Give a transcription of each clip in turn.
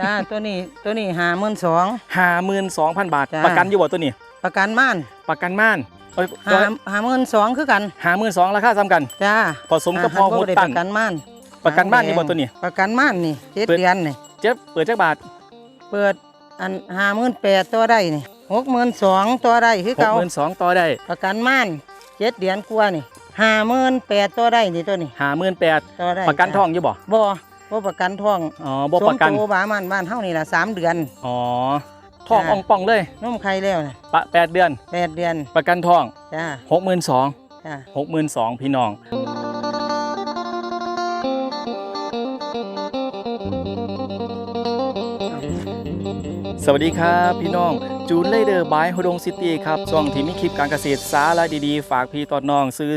จ้าตัวนี้ตัวนี้หาหมื่นสอง ห้าหมื่นสองพันบาท จ้า ประกันอยู่บ่ตัวนี้ ประกันม่านประกันม่านเอ้ยหาหาหมื่นสองคือกันห้าหมื่นสองราคาซ้ำกัน จ้าผสมกับพอหาหุดบ่ได้ตัปนระกันม่านประกันม่านนี่บ่ตัวนี้ ประกันม่านนี่เจ็ดเปิด เดือนนี่เจ็บเปิดจักบาทเปิดอันหาหมื่นแปดตัวได้นี่หกหมื่นสองตัวได้คือหกเก่าหมื่นสองต่อได้ประกันม่านเจ็ดเดือนกว่านี่ห้าหมื่นแปดตัวได้นี่ตัวนี้ห้าหมื่นแปดตัวได้ประกันทองอยู่บ่บ่ บ่ประกันทองอ๋อบ่ประกันสมโตบามันบ้านเฮานี่ล่ะสามเดือน อ๋อทองจ้าอ่องป่องเลยนุ่มไข่แล้วน่ะปะแปดเดือนแปดเดือนประกันทองจ้าหกหมื่นสองจ้าหกหมื่นสองพี่น้องสวัสดีครับพี่น้องจูนเลเดอร์บายฮดงซิตี้ครับช่องที่มีคลิปการเกษตรสาระดีๆ ฝากพี่ตอนน้องซื้อ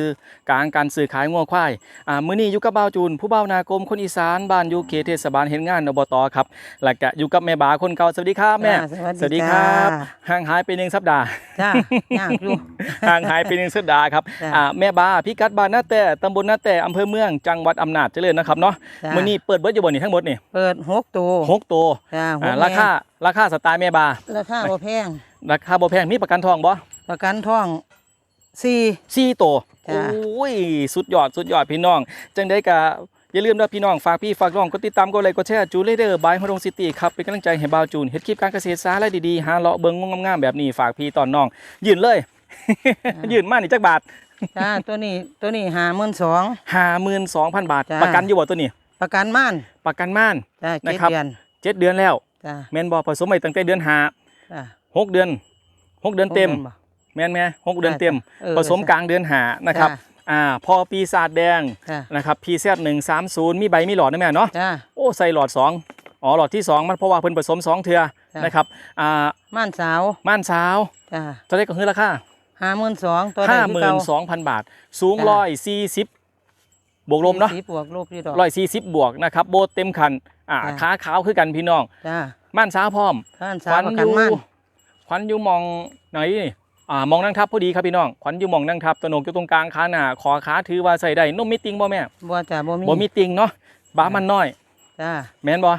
กลางการซื้อขายงัวควายอ่ามื้อนี้อยู่กับบ่าวจูน ผู้บ่าวนากรมคนอีสานบ้านอยู่เขตเทศบาลเห็นงานอบตครับแล้วก็อยู่กับแม่บาคนเก่าสวัสดีครับแม่จ้าสวัสดีครับห่างหายไปหนึ่งสัปดาห์ จ้ายากอยู่ ห่างหายไปหนึ่งสัปดาห์ครับจ้ะอ่าแม่บาพิกัดบ้านนาแต่ตำบลนาแต่อำเภอเมืองจังหวัดอำนาจเจริญนะครับเนาะจ้ามื้อนี้เปิดเบิดอยู่บนนี่ทั้งหมดนี่เปิดหกตัวหกตัวจ้าหอ่ากราคาราคาสไตล์แม่บา ราคาบ่แพงราคาบ่แพงมีประกันทองบ่ประกันท่องสี่สี่ตัวจ้ะโอ้ยสุดยอดสุดยอดพี่น้อง จังได้กะอย่าลืมนะพี่น้องฝากพี่ฝากน้องกดติดตามกดไลค์กดแชร์จูเลเดอร์บายฮดงซิตี้ครับเป็นกำลังใจให้บ่าวจูนเฮ็ดคลิปการเกษตรสาระดีๆหาเลาะเบิ่งงามๆแบบนี้ฝากพี่ตอนน้อง ยืนเลย ยืนมานี่จักบาทจ้าตัวนี้ตัวนี้หาหมื่นสอง52,000บาทจ้ะประกันอยู่บ่ตัวนี้ ประกันม่านประกันม่านจ้าเจ็ดนะครับเดือนเจ็ดเดือนแล้วจ้าแม่นบ่ผสมไปตั้งแต่เดือนห้าจ้า หกเดือนหกเดือนเต็มบ่แม่นแม่หกเดือนเต็มเออผสมกลางเดือนหานะครับจ้ะอ่าพอปีศาจแดงจ้านะครับพีแซดหนึ่งสามศูนย์มีใบมีหลอดนะแม่เนาะจ้าโอ้ใส่หลอดสองอ๋อหลอดที่สองมันเพราะว่าเพิ่นผสมสองเทือจ้ะนะครับอ่าม่านสาวม่านสาวจ้าเท่าไหรก็คือราคาหาหมื่นสองตัวได้ห้าหคือมื่เก่านสองพันบาท สูงจ้ะร้อยสี่สิบบวกลมเนาะสี่สิบบวกลบอยู่ดอกร้อยสี่สิบบวกนะครับโบทเต็มคันอ่าจ้ะขาขาวคือกันพี่น้องจ้าม่านสาวพร้อมม่านขสาววัญประอกันยู่ม่าน ขวัญอยู่มองไหนนี่อ่ามองนั่งทับพอดีครับพี่น้องขวัญอยู่มองนั่งทับตะโหนกอยู่ตรงกลางขาหน้าขอขาถือว่าใส่ได้นมมีติงบ่แม่บ่จ้าบ่มีบ่มีติงเนาะบ้ามันน้อยจ้าแม่นบ่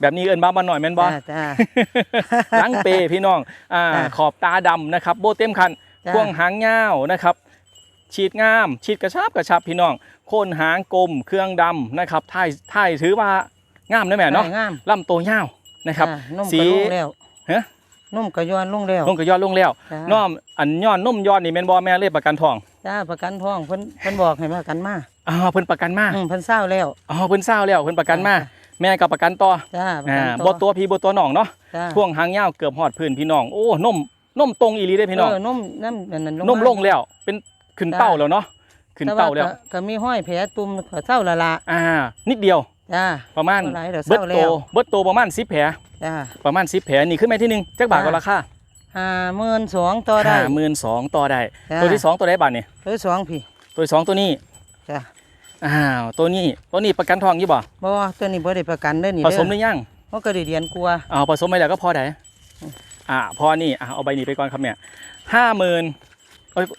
แบบนี้เอิ้นบ้ามันน้อยแม่นบ่จ้าจ้าหลังเปพี่น้องอ่าจ้ะขอบตาดำนะครับโบเต็มคันจ้ะพ่วงหางยาวนะครับ ฉีดงามฉีดกระชับกระชับพี่น้องโคนหางกลมเครื่องดำนะครับท้ายท้ายถือว่างามนะแม่เนาะได้งามลำตัวยาวนะครับจ้านุ่มสีก็ลงแล้วฮะ นุ่มก็ย้อนลงแล้วลงกระยอดลงแล้วจ้าน้อมอันย้อนนุ่มย้อนนี่แม่นบ่แม่เลยประกันทองจ้าประกันท้องเพิ่นเพิ่นบอกให้ประกันมาอ๋อเพิ่นประกันมาอืมเพิ่นเศร้าแล้ว อ๋อเพิ่นเศร้าแล้วเพิ่นประกันมาแม่กับประกันต่อจ้าประอ่ากันบ่ตัวพี่บ่ตัวน้องเนาะจ้าพ่วงหางยาวเกือบฮอดพื้นพี่น้องโอ้นมนมตรงอีหลีเด้พี่น้องเออนุ่มน้ำนั่นนั่นนมลงแล้ว เป็นขึ้นเต้าแล้วเนาะขึ้นแต่เต้าแล้วก็ก็มีห้อยแผลตุ่มก็เศร้าละละอ่า นิดเดียว จ้า ประมาณบ่หลายเดี๋ยวเศเบิดร้าโตแล้วเบิดโตประมาณ10แผลจ้าประมาณ10แผลนี่ขึ้นแม่ที่หนึ่งจักบาทจ้าก็ราคาห้าหมื่นสองต่อได้ ห้าหมื่นสองต่อได้ จ้าตัวที่สองตัวได้บาทนี่ตัวที่สองพี่ตัวที่สองตัวนี้จ้าอ้าวตัวนี้ตัวนี้ประกันทองอยู่บ่บ่ตัวนี้บ่ได้ประกันเด้อนี่ผเด้สมหรือยังมันก็ได้เดือนกลัวาอ้าวผสมไปแล้วก็พอได้อ่าพอนี่อ่าเอาใบนี้ไปก่อนครับเนี่ยห้าหมื่น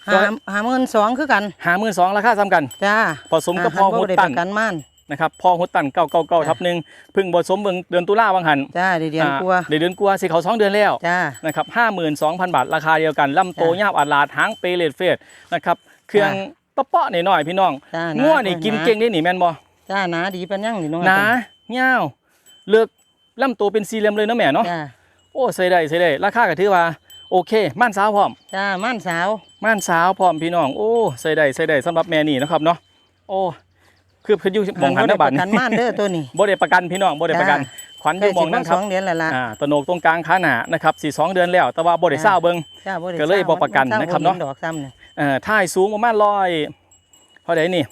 ห้าห้าหมื่นสองคือกัน ห้าหมื่นสองราคาซ้ำกันจ้าผสมกับพ่อหันหุบ่ดได้ตัปนระกันม่าน นะครับพ่อหุดตันเก้าเก้าเก้าจ้ะทับหนึ่งเพึ่งผสมเบิ่งเดือนตุลาวังหันจ้าได้เดือนกลัวาอ่าได้เดือนกลัวาสิเขาสองเดือนแล้วจ้านะครับห้าหมื่นสองพันบาทราคาเดียวกันลำโตจ้ะยาวอัดลาดหางเปเลดเฟสนะครับเครื่องจ้ตะเปาะหน่อยๆพี่น้องจ้างัวหานี่กินหาเก่งได้หนิแม่นบ่จ้าหนาดีปานยังนี่น้อยหนาเงาวเลือกลำโตเป็นสี่เหลี่ยมเลยเนาะแม่เนาะจ้าโอ้ใส่ได้ใส่ได้ราคาก็ถือว่าโอเค ม่านสาวพร้อมจ้าม่านสาว ม่านสาวพร้อมพี่น้อง โอ้ใส่ได้ใส่ได้สำหรับแม่นี่นะครับเนาะ โอ้ คือเพิ่นอยู่หมองหันบ่ได้นะบัดประกันม่านเด้อตัวนี้บ่ได้ประกันพี่น้องบ่ได้ประกันจ้ขวัญอยู่หมองนั่นคสรับองเดือนแล้วล่ะอ่าตะโหนกตรงกลางขาหน้านะครับสี่สองเดือนแล้ว แต่ว่าบ่ได้เศร้าเบิ่งจ้าบ่ได้ก็เลยทราบ่ประกันมันะครับเนาะดอกซ้ำเนี่ยเอ่อท่ายสูงประมาณร้อยเท่าไหร่นี่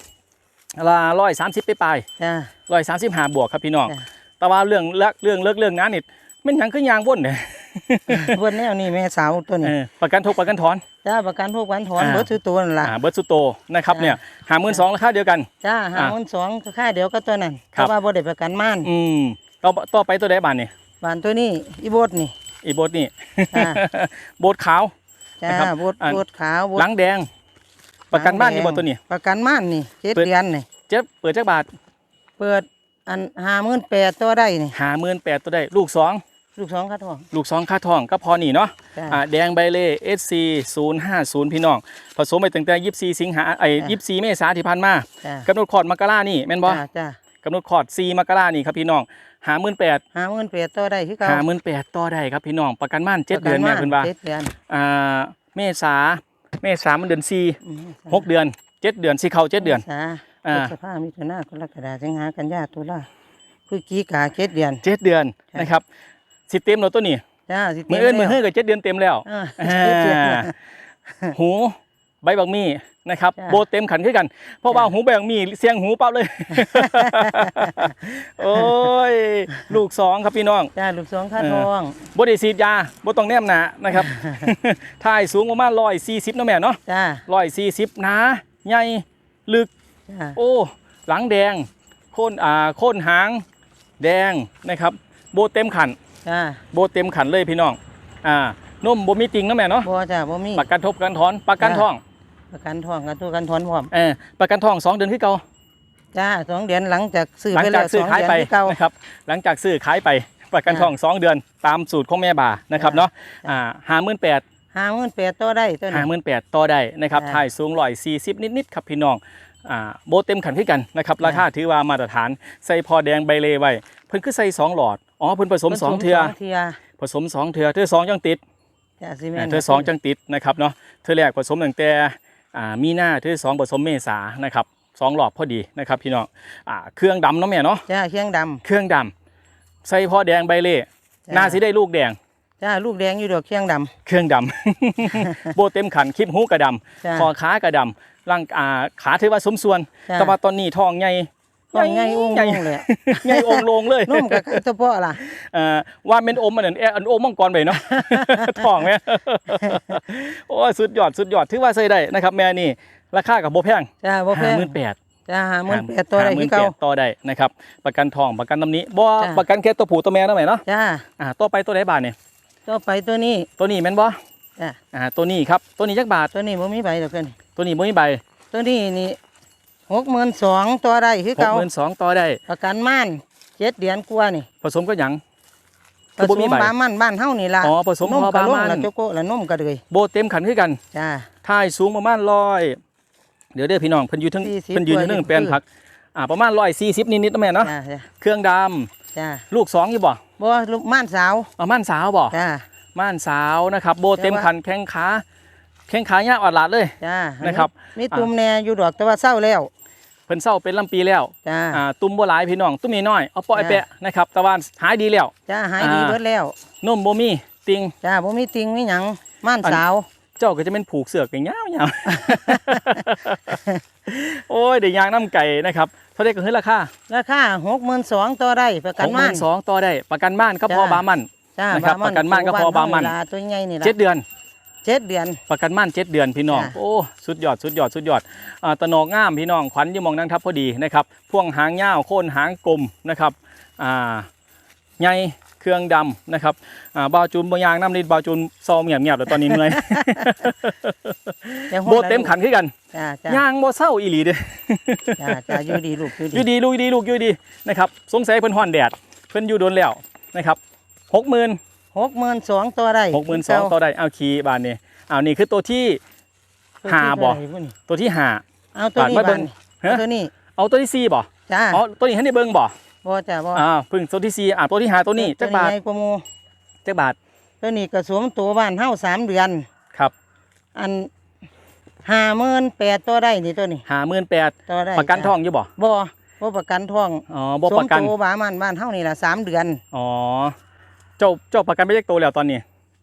ละร้อยสามสิบไปปลายจ้าร้อยสามสิบห้าบวกครับพี่น้องจ้ะแต่ว่าเรื่องเลิกเรื่องเลิกเรื่องนั้นนี่ มันหยังคือยางว่นเนี่ยเพิ่นแนวนี่แม่สาวตัวนี้ประกันทุกประกันถอน จ้าประกันพวกวันถอนอ่า เบิดซื้อตัวนั่นล่ะ อ่าเบิร์ดสุโตนะครับเนี่ยหาหมื่นสองราคาเดียวกัน จ้าหาอ่าหมื่นสองก็ค่าเดียวก็ตัวนั้นคเพรับราะว่าบ่ได้ประกันม่านอืมต่อต่อไปตัวใดบ้านนี่บ้านตัวนี้อีโบดนี่ อีโบทนี่จ้า โบทขาว จ้านะครับโบดอ่า โบดขาวโบดหลังแดง ประกันบ้านนี่หโบดตัวนี้ ประกันม่านนี่เจ็ดเปิด เดือนนี่เจ็บเปิดจักบาทเปิดอันห้าหมื่นแปดตัวได้นี่หาหมื่นแปดตัวได้ลูกสอง ลูกสองคัดทอง ลูกสองค่าทองก็พอนี่เนาะจ้าอ่าแดงใบเล่ SC 050พี่น้อง ผสมไปตั้งแต่24สิงหาไอ้จ้ะ24เมษายนที่ผ่านมาจ้ากำหนดคลอดมกรานี่แม่นบ่จ้าจ้ากำหนดคลอด4มกรานี่ครับพี่น้องหาหมื่นแปดห้าหมื่นแปดตัวได้คือเก่าหาหมื่นแปดต่อได้ครับพี่น้องประกันม่านเจ็ดเดือนแม่เพิ่นว่า เจ็ดเดือนอ่าเมษาเมษามันเดือนสี่อืมหกเดือนเจ็ดเดือนสี่เข้าเจ็ดเดือนสาอ่า พฤษภามิถุนากรกฎาสิงหากันยาตุลาพฤศจิกาเจ็ดเดือน เจ็ดเดือนจ้ะนะครับ สิเต็มแล้วตัวนี้จ้าสิมือเอื้นมือเฮืเฮือกับเจ็ดเดือนเต็มแล้วอ่าอ่าเจ็ดเดือนหูใบบักมี่นะครับจ้ะโบเต็มขันขึ้นกัน เพราะว่าจ้ะหูใบบักมี่เสียงหูปั๊บเลย โอ้ยลูกสองครับพี่น้องจ้าลูกสองค่าเออทองบ่ได้ฉีดยาบ่ต้องแนมหนานะครับถ่ายสูงประมาณร้อยสี่สิบเนาะแม่เนาะจ้าร้อยสี่สิบหนาใหญ่ลึกจ้าโอ้หลังแดงโคนอ่าโคนหางแดงนะครับ โบเต็มขัน จ้าโบเต็มขันเลยพี่น้อง อ่านมบ่มีติงเนาะแม่เนาะบ่จ้าบ่มีประกันทบประกันถอนประกันจ้ะทอง ประกันทองกันตัวกันทอนพร้อมเออประกันทองสองเดือนคือเก่าจ้าสองเดือนหลังจากซื้อหลังไปจาแล้กวสซื้อองขายเดือนไปที่เก่านะครับ หลังจากซื้อขายไปประกันทองสองเดือนตามสูตรของแม่บานะครับจ้ะเนาะอ่าห้าหมื่นแปดห้าหมื่นแปดตัวได้ตัวห้านี้หมื่นแปดต่อได้นะครับจ้ะถ่ายสูงร้อยสี่สิบนิดๆครับพี่น้องอ่าโบเต็มขันขึ้นกันนะครับราคาถือว่ามาตรฐานใส่พอแดงใบเลไว้เพิ่นคือใส่สองหลอด อ๋อเพิ่นผสมสองเทือสองเทือผสมสองเทือเทือสองจังติดจ้าซีเมอ่านเทือสองจังติดนะครับเนาะเทือแรกผสมตั้งแต่อ่ามีนาเทือสองผสมเมษานะครับสองหลอดพอดีนะครับพี่น้องอ่าเครื่องดำเนาะแม่เนาะจ้าเคียงดเครื่องดำใส่พอแดงใบเล่จ้ะน่าสิได้ลูกแดงำจ้าลูกแดงอยู่ดอกเคียงดเครื่องดำโบเต็มขันคลิปหูกระดำจ้าำคอขากระดำร่างอ่าขาถือว่าสมส่วนจ้ะแต่ว่าตอนนี้ท้องใหญ่ ก็ง่ายอุ้งใหญ่ๆเลยใหญ่องค์ลงเลยนุ่มกับตัวพ่อล่ะเอ่อว่าเป็นอมมันนั่นเอะอันอมมังกรไปเนาะท้องแม่โอ้ยสุดยอดสุดยอดถือว่าใส่ได้นะครับ แม่นี่ราคากับโบแพงจ้าบ่แพห้างหมื่นแปดจ้าห้าหมื่นแปดตัวได้คือเก่าต่อได้นะครับ ประกันทองประกันตำหนี้บ่จ้ะประกันแค่ตัวผู้ตัวแม่เนาะแม่เนาะจ้าอ่าต่อไปตัวไหนบาทเนี่ยต่อไปตัวนี้ตัวนี้แม่นบ่จ้าอ่าตัวนี้ครับตัวนี้จักบาทตัวนี้บ่มีใบดอกตัวนี้ตัวนี้บ่มีใบ ตัวนี้นี่ หกหมื่นสองตัวได้คือหกเก่าหมื่นสองต่อได้ ประกันม่านเจ็ดเดือนกว่านี่ผสมก็หยังผคือสบ่มีมใบ บามันบ้านเฮานี่ล่ะอ๋อผสมนมพอกระบาลงมัน ละโจโกะละนมกระเลยโบเต็มขันคือกันจ้าถ่ายสูงประมาณร้อยเดี๋ยวเด้อพี่น้องเพิ่นอยู่ทั้ง40เพิ่นยืนอยู่กว่าเทั้งอยู่แปลนผักอ่าประมาณร้อยสี่สิบนิดๆนะแม่เนาะจ้าจ้าเครื่องดจ้าำลูกสองอยู่บ่บ่ลูกม่านสาวเอาม่านสาวบ่จ้า ม่านสาวนะครับ โบเต็มแต่ว่าขันแข้งขาแข้งขายาวอัดหลาดเลย จ้านะครับ มีตุ่มแหน่อยู่ดอกแต่ว่าเศร้าแล้ว เพิ่นเศร้าเป็นลำปีแล้วจ้าอ่าตุ่มบ่หลายพี่น้องตุ่มน้อยๆเอาปล่อยจ้ะแปะนะครับตะวันหายดีแล้วจ้าหายดีอ่าเบิดแล้วนมบ่มีติงจ้าบ่มีติงมีหยังม่านอันสาว เจ้าก็จะเป็นผูกเสือกอย่างยาวๆโอ้ยเดี๋ยวยางน้ำไก่นะครับเท่าไหร่ก็คือราคาราคาหกหมื่นสองตัวได้ประกันหกหม่ามื่นนสองต่อได้ประกันบ้านก็พอจ้ะบามันจ้านะครับประกันม่านก็พอบามันเวลตัวใหญ่นี่ล่ะเจ็ดเดือน เจ็ดเดือน ประกันม่านเจ็ดเดือนพี่น้องจ้ะโอ้สุดยอดสุดยอดสุดยอดอ่าตะโหนกงามพี่น้องขวัญอยี่หมองนั่งทับพอดีนะครับพ่วงหางยาวโค่นหางกลมนะครับอ่าใหญ่เครื่องดำนะครับอ่าบาวจูนบางยางน้ำนิดบาวจูนซอมเงียบเงียบๆแล้วตอนนี้เมื่อยแต่ฮอดโบเต็มขันขึ้นกันจ้าจ้าย่างโบเศร้าอีหลีเด้อ จ้าจ้าอยู่ดีลูกอยู่อยู่ดีดีลูกอยู่ดีลูกอยู่ดีนะครับสงสัยเพิ่นฮ้อนแดดเพิ่นอยู่โดนแล้วนะครับหกหมื่น หกหมื่นสองตัวได้หกหมื่นสองต่อได้เอาคีย์บานนี้เอานี่คือตัวที่หาบ่ตัวที่หาเอาตัวนี้บาทมาเบิ่บ้างงเอาฮะตัวนี้เอาตัวที่สี่บ่จ้าอ๋อตัวนี้ให้ได้เบิ่งบ่บ่จ้าบ่อ่าเพิ่งตัวที่สี่อ่าตัวที่หาตัวนี้จักบาทใหญ่กว่าหมู่จักบาทตัวนี้กระสวมตัวบ้านเฮาสามเดือนครับ อันห้าหมื่นแปดตัวได้นี่ตัวนี้หาหมื่นแปดตัวได้ประกันทองอยู่บ่บ่บ่ประกันทองอ๋อบ่ประกันสวมตัวบ้านมันบ้านเฮานี่ล่ะสามเดือนอ๋อ เจ้าเจ้าประกันไปจักตัวแล้วตอนนี้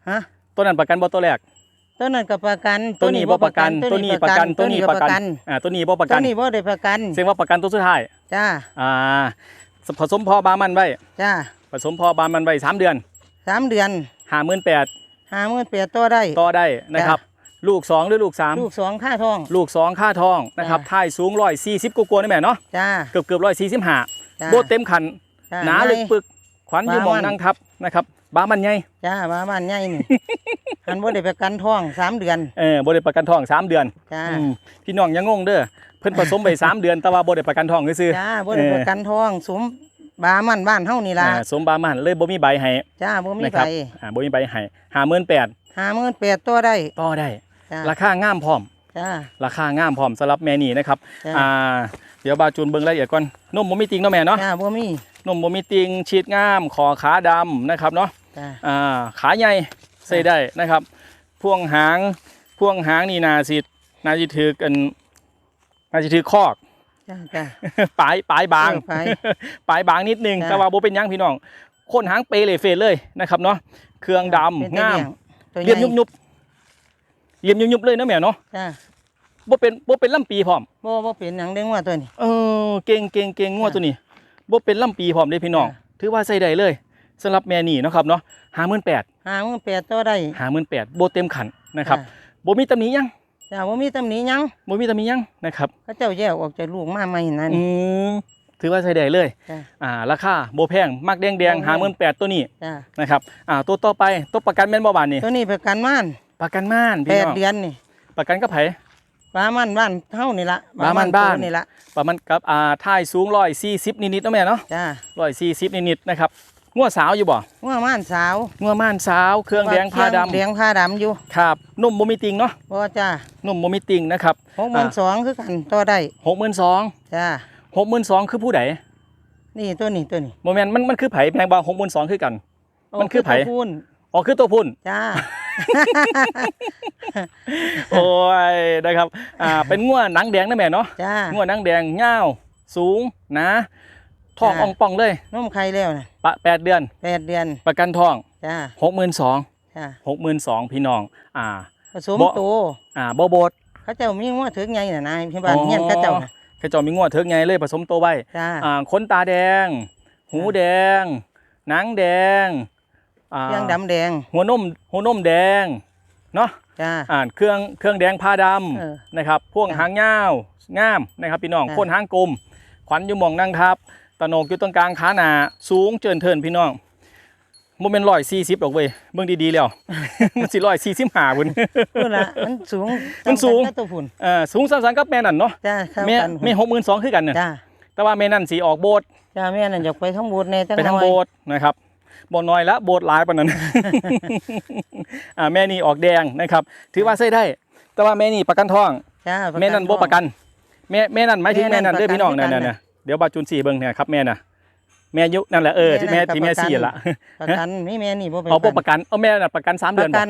ฮะตัวนั้นประกันบ่ตัวแรกตัวนั้นก็ประกันตัวนี้บ่ประกันตัวนี้ประกันตัวนี้ประกันตัวอ่าตัวนี้บ่ประตักัวนนี้บ่ได้ประกันเสียงว่าประกันตัวสุดท้ายจ้าอ่าผสมพอบามันไว้จ้าผสมพอบามันไว้สามเดือนสามเดือนหาหมื่นแปดห้าหมื่นแปดตัวได้ต่อได้นะครับ ลูกสองหรือลูกสามลูกสองค่าทอง ลูกสองค่าทองนะครับจ้ะท้ายสูงร้อยสี่สิบกว่าๆนี่แม่เนาะจ้าเกือบเกือบร้อยสี่สิบห้าจ้าโบเต็มขันจ้าหนาลึกปึก ขวัญอยู่หมองบามันนั่งทับนะครับบามันไงจ้าบ้านบ้านใหญ่นี่อันบ่ได้ประกันทองสามเดือนเออโบได้ประกันทองสามเดือนจ้าอืมพี่น้องอยังงงเด้อเพิ่นผสมไปสามเดือนแต่ว่าโบได้ประกันทองซื่อจ้าบ่ได้ประกันทองสมบามันบ้านเฮานี่ล่ะอ่าสมบามันเลยบ่มีใบให้จ้าบ่มีนะคใบรับอ่าบ่มีใบให้ห้าหมื่นแปดห้าหมื่นแปดตัวได้ต่อได้จ้าราคางามพร้อมจ้าราคางามพร้อมสำหรับแม่นี่นะครับจ้าอ่า เดี๋ยวบาจูนเบิ่งรายละเอียดก่อนนมบ่มีติงเนาะแม่เนาะจ้าบ่มีนมบ่มีติงฉีดงามคอขาดำนะครับเนาะจ้าอ่าขาใหญ่ใส่ได้นะครับ พ่วงหางพ่วงหางนี่นาสินาสิถือกันนาสิถือคอก จ้าจ้า ปลายปลายบาง เออปลายปลายบางนิดนึงจ้ะ แต่ว่าบ่เป็นหยังพี่น้องคนหางเปเลยเฟดเลยนะครับเนาะเครื่องดำเป็นตะงามเลี้ยงตัวใหเรียญ่มยุบยุบเรียมยุบยุบเลยนะแม่เนาะจ้า บ่เป็นบ่เป็นลำปีพร้อมบ่บ่เป็นหยังเด้งว่าตัวนี้เออเก่งเก่งเก่งงวดตัวนี้บ่เป็นลำปีพร้อมเด้พี่น้องจ้ะถือว่าใส่ได้เลยสำหรับแม่นี่เนาะครับเนาะ58,000ห้าหมื่นแปดตัวได้58,000บ่เต็มขันนะครับจ้าบ่มีตำหนิหยังจ้าบ่มีตำหนิหยังบ่มีตำหนิหยังนะครับเขาเจ้าแยกออกจากลูกมาใหม่นั่นอืมถือว่าใช้ได้เลยจ้าอ่าราคาโบแพงมักแดงแดงบ่แพหางหมื่นแปดตัวนี้จ้านะครับอ่าตัวต่อไปตัวประกันแม่นบ่บานนี่ตัวนี้ประกันม่านประกันม่านแปพี่ดน้องเดือนนี่ประกันก็ไผ บามันบ้านเฮานี่ละบามันบ้านตัวนี่ละประมาณกับอ่าท่ายสูงร้อยสี่สิบนิดๆเนาะแม่เนาะจ้าร้อยสี่สิบนิดๆนะครับงัวสาวอยู่บ่ว่าม่านสาวงัวม่านสาว เครื่องแดงผ้าดำแดงผ้าดำอยู่ครับนุ่มโมมิติงเนาะบ่จ้านุ่มโมมิติงนะครับหกหมื่นสองคือกันตัวได้หกหมื่นสองจ้าหกหมื่นสองคือผู้ใดนี่ตัวนี้ตัวนี้โมเมนมันมันคือไผแพงบางหกหมื่นสองคือกัน มันคือไผตัวพูนอ๋อคือตัวพุ่นจ้า โอ้ยนะครับอ่าเป็นงัวหนังแดงนะแม่เนาะจ้างัวหนังแดงเงาวสูงหนะทองจ้ะอ่องป่องเลยนมไข่แล้วนะปะแปดเดือนแปดเดือน ประกันทองจ้าหกหมื่นสองจ้าหกหมื่นสองพี่น้อง อ่าผสมบ่โตอ่าโบโบดเขาเจ้ามีงัวถึงไงน่ะนายพี่บ้านอ๋อเงี้ยเขาเจ้าน่ะขจอมีงัวเถิกไงเลยผสมตัวไว้จ้าอ่าขนตาแดง หูแดง หนังแดง อ่าเครื่องดำแดง หัวนมหัวนมแดงเนาะจ้า อ่าเครื่องเครื่องแดงผ้าดเออำนะครับพ่วงจ้ะหางยาวงามนะครับพี่น้องจ้ะพ่นหางกลมขวัญอยู่หมองนั่งทับตะโหนกอยู่ตรงกลางขาหนาสูงเจินเทินพี่น้องโมเมนต์ร้อยสี่สิบดอกเว้ยเบิ่งดีๆแล้ว มันสิร้อยสี่สิบห้าพุ่นพูดละมันสูงมันสูงจำกัดกับตัวพุ่นเอ่อสูงสันๆกับแม่นั่นเนาะจ้าเข้าแม่กันแม่หกหมื่นสองคือกันเนี่ยจ้าแต่ว่าแม่นั่นสีออกโบสถ์จ้าแม่นั่นอยากไปทั้งโบสถ์ในทั้งไปทางน้อยโบสถ์นะครับโบสถ์น้อยละโบสถ์หลายปานนั้น อ่าแม่นี่ออกแดงนะครับ ถือว่าใช้ได้ แต่ว่าแม่นี่ประกันทอง จ้าแม่นั่นบ่ประกัน แม่แม่นั่นหมายถึงแม่แม่นั่นั่นนเด้อพี่น้องประกันั่นนคือกันน่ะเดี๋ยวบาจูนสี่เบิ่งเนี่ยครับแม่น่ะ แม่ยุนั่นแหละเออที่แม่แม่นั่นที่แม่ประกันสี่ละประกันมีแม่นี่บ่เอาบ่ปประระกันเอาแม่น่ะประกันสามปเดือนระบ่กัน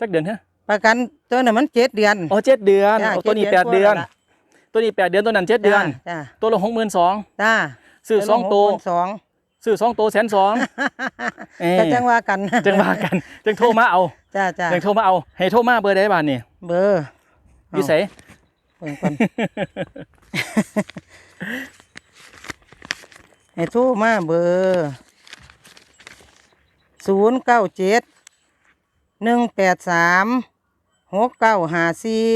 จักเดือนฮะประกันตัวนั้นมันเจ็ดเดือนอ๋อเจ็ดเดือนจ้ะเอาตัวนี้เจ็แปดดเดืเดืออนนละตัวนี้แปดเดือนตัวนั้นเจ็ดเดือนจ้าตัวละหกหมื่นสองจ้าซื้อสองตัวสอง ซื้อสองตัวแสนสองเอ้ยก็จังว่ากันจังว่ากันจังโทรมาเอาจ้าจ้าจังโทรมาเอาให้โทรมาเบอร์ใดบ้านนี่เบอร์อยู่ไสเบิ่งก่อนให้โทรมาเบอร์ศูนย์เก้าเจ็ดหนึ่งแปดสามหกเก้าห้าสี่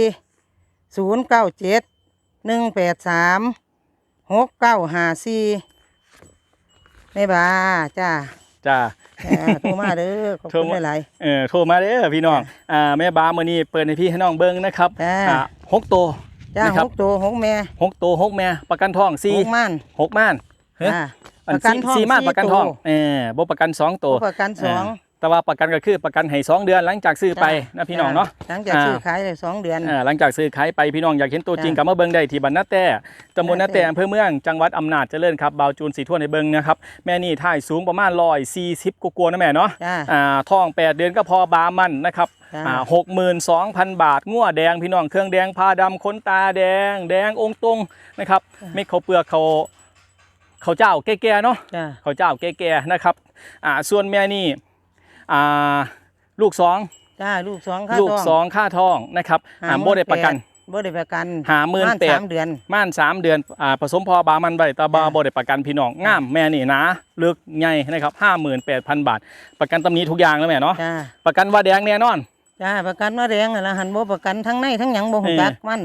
ศูนย์เก้าเจ็ดหนึ่งแปดสามหกเก้าห้าสี่ ไม่บ้าจ้าจ้า จ้าโทรมาเด้อขอบโทรคุณมา หลายเออโทรมาเด้อพี่น้องอ่าแม่บามื้อนี้เปิดให้พี่ให้น้องเบิ่งนะครับจ้าอ่าหกตัวๆจ้านะคหรับกตัวหกแม่หกตัวหกแม่ประกันทองสี่หกม่านหกม่าน เฮ้ย จ้า อันประกันสี่ทองสี่ม่านสี่ประกันทองตัว เออบ่ประกันสองตัว ประกันสองเแต่ว่าประกันก็คือประกันให้สองเดือนหลังจากซื้อไปนะพี่น้องเนาะหลังจากอ่าซื้อขายได้สองเดือนอ่าหลังจากซื้อขายไปพี่น้องอยากเห็นตัวจริงจ้ะกลับมาเบิ่งได้ที่บ้านนาแต่ตำบลนาแต่นาแต้อำเภอเมืองจังหวัดอำนาจเจริญครับบาวจูนสีทั่วในเบิ่งนะครับแม่นี่ท่ายสูงประมาณ140กว่าๆนะแม่เนาะจ้าอ่าท้อง8เดือนก็พอบามันนะครับจ้าอ่า62,000บาทงัวแดงพี่น้องเครื่องแดงผ้าดำขนตาแดง แดงองค์ตรงนะครับเม็ดข้าวเปลือกเขาเขาวเจ้าแก่ๆเนาะจ้าเขาวเจ้าแก่ๆนะครับอ่าส่วนแม่นี่ อ่าลูกสองจ้าลูกสองค่าลูกทองสองค่าทองนะครับอ่าโบได้ประกันบ่ได้ประกันหาหมื่นประแปมาณดสามเดือน ม่านสามเดือนอ่าผสมพอบามันใบตาบาจ้ะบได้ประกันพี่น้องงามแม่นี่นะเลือกใหญ่นะครับห้าหมื่นแปดพันบาท ประกันตำหนี้ทุกอย่างแล้วแม่เนาะจ้าประกันว่าแดงแน่นอนจ้าประกันว่าแดงนั่นล่ะหันบ่ประกันทั้งในทั้งหยังบ่ฮู้เออจักมัน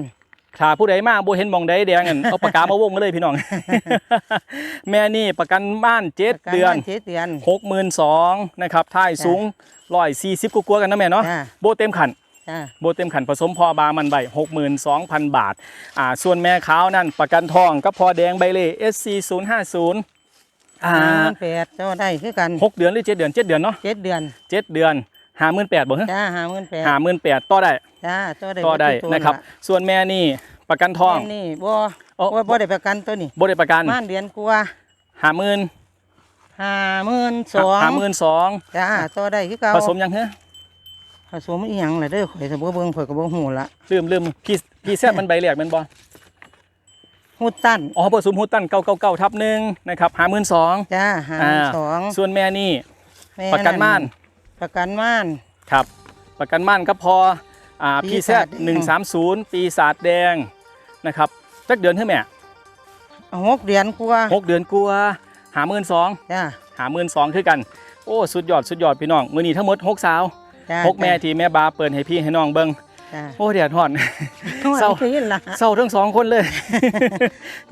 ถ้าผู้ใดมาบ่เห็นหมองใดแดงกันเอาปากกามาวงมาเลยพี่น้อง แม่นี่ประกันบ้านเจ็ดประกันเดือนมาเจ็ดเดือนหกหมื่นสองนะครับท้ายสูงร้อยสี่สิบกว่าๆกันนะแม่เนาะจ้าโบเต็มขันจ้าโบเต็มขันผสมพอบามันใบหกหมื่นสองพันบาทอ่าส่วนแม่ขาวนั่นประกันทองก็พอแดงใบเล่ SC 0 5 0อ่าห้าหมื่นแปดต่อได้คือกันหกเดือนหรือเจ็ดเดือนเจ็ดเดือนเนาะเจ็ดเดือนเจ็ดเดือนห้าหมื่นแปดบ่ฮะจ้าห้าหมื่นแปดห้าหมื่นแปดต่อได้ จ้าต่อได้ต่อได้ทุกตัวนะครับล่ส่วนแม่นี่ประกันทอง แม่นี่บ่โอ้ บ่บ่ได้ประกันตัวนี้บ่ได้ประกันม่านเดือนกว่าห้าหมื่นห้าหมื่นสองห้าหมื่นสองจ้าต่อได้คือเก่าผสมยังฮะผสมอีหยังล่ะเด้อข่อยจะบ่เบิ่งข่อยก็บ่ฮู้ละลืมลืมพี่พี่แซบมันใบแหลกแมันบ่ฮูดตันอ๋อผสมฮูตันเก้าเก้าเก้าทับหนึ่งนะครับห้าหมื่นสองจ้าห้าอ่าสองส่วนแม่นี่แม่ประกันม่านประกันม่านครับ ประกันม่านก็พออ่าปี พี่แซศาดจแดงหนึ่งสามศูนย์ปีศาจแดงนะครับจักเดือนเท่าแม่หกเดือนกว่าหกเดือนกลัวหาหมื่นสองจ้าหาหมื่นสองคือกัน โอ้ สุดยอดสุดยอดพี่น้อง มือนี้ทั้งหมดหกสาวจ้าหกแม่ที่แม่บาเปิดให้พี่ให้น้องเบิ้ง จ้าโอ้เดือดห่อน เศเศร้าร้าขึ้นละเศร้าทั้งสองคนเลย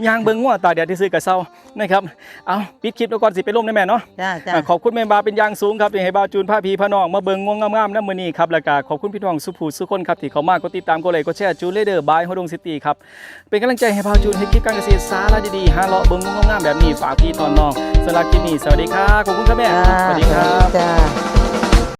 ยางเบิ้งงัวตาเดียวที่ซื้อกับเศร้านะครับเอาปิดคลิปแล้วก่อนสิไปร่มได้แม่เนาะ จ้าจ้า อะขอบคุณแม่บาเป็นอย่างสูงครับที่ให้บาวจูนพาพีพาน้อง มาเบิ่งง่วงงามๆน้ำมือนี้ครับแล้วก็ขอบคุณพี่น้องสุภูสุคนครับที่เขามากดติดตามกดไลค์กดแชร์จูนเลเดอร์บายฮอดงซิตี้ครับ เป็นกำลังใจให้บาวจูนให้คลิปการเกษตรสาระดีๆหาเลาะเบิ่งง่วงงามๆแบบนี้ฝากพี่ตอนน้องสำหรับคลิปนี้สวัสดีครับขอบคุณครับแม่จ้าสวัสดีครับ จ้า